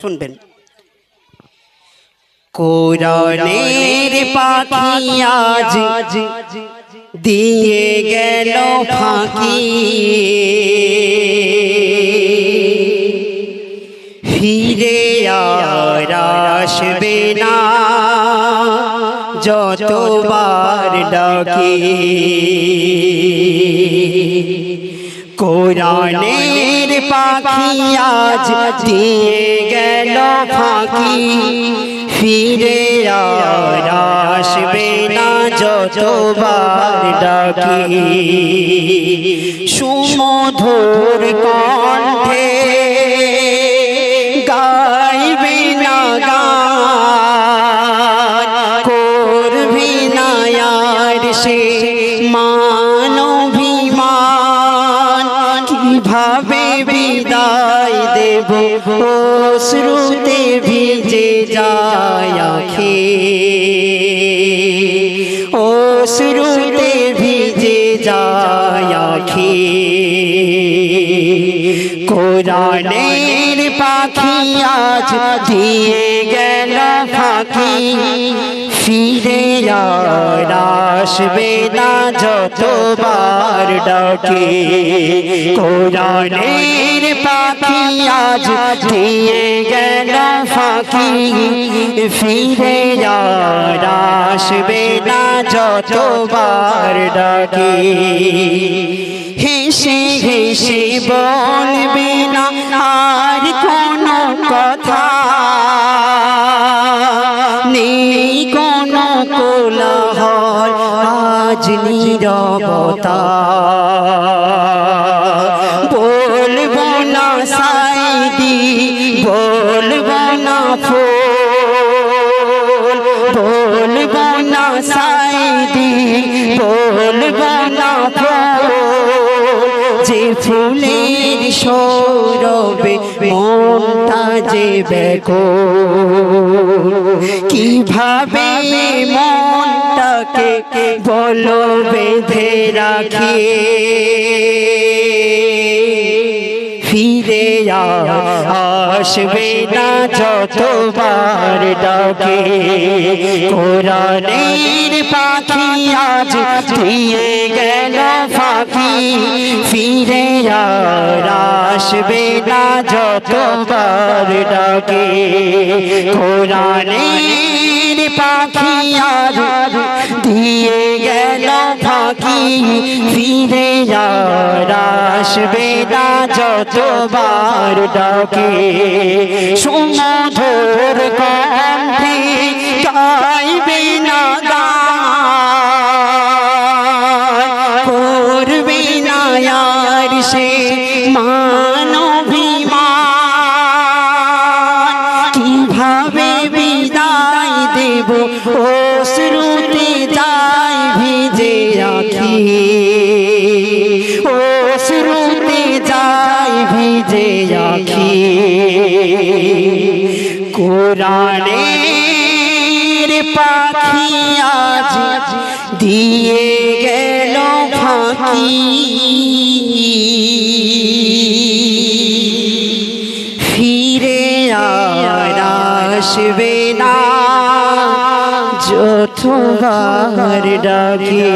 শুনবেন। কোরআনের দিয়ে গেল ফাঁকি। ফিরে আসবে না যতবার ডাকি। কোরআনের পাখি আজ দিয়ে ফাঁকি ফিরে আসবে না যতবার ডাকি। সুমধুর কণ্ঠে গাইবে না গান, করবি না আর সে মানবিমান। কীভাবে দেব। অশ্রুতে শ্রুতে ভিজে যায় আখি। অশ্রুতে শ্রুতে ভিজে যায় আখি। কোরআনের পাখি আজ দিয়ে গেল ফাঁকি। ফিরে আসবে না যতবার ডাকে। কোরআনের পাখি আজ দিয়ে গেল ফাঁকি। ফিরে আসবে না যতবার ডাকে। হেসে হেসে বলবে না আজ নীরবতা বলব না সাইদি, বলব না ফুল, বলব না সাইদি, বলব না ফুল। যে ফুলের সৌরবে মনটা যে দেখো কীভাবে মনটাকে বলো বেঁধে রাখি ফিরে আসবে না যতবার ডাকে। কোরআনের পাখি আজ দিয়ে গেল ফাঁকি। ফিরে আসবে না যতবার ডাকে। কোরআনের পাখি আজ ফিরে আসবে না যতবার ডাকে। সুমধুর কণ্ঠে গাইবে না ভিজে আখি কোরআনের পাখি আজ দিয়ে গেল ফাঁকি। ফিরে আর আসবে না। যতবার ডাকে।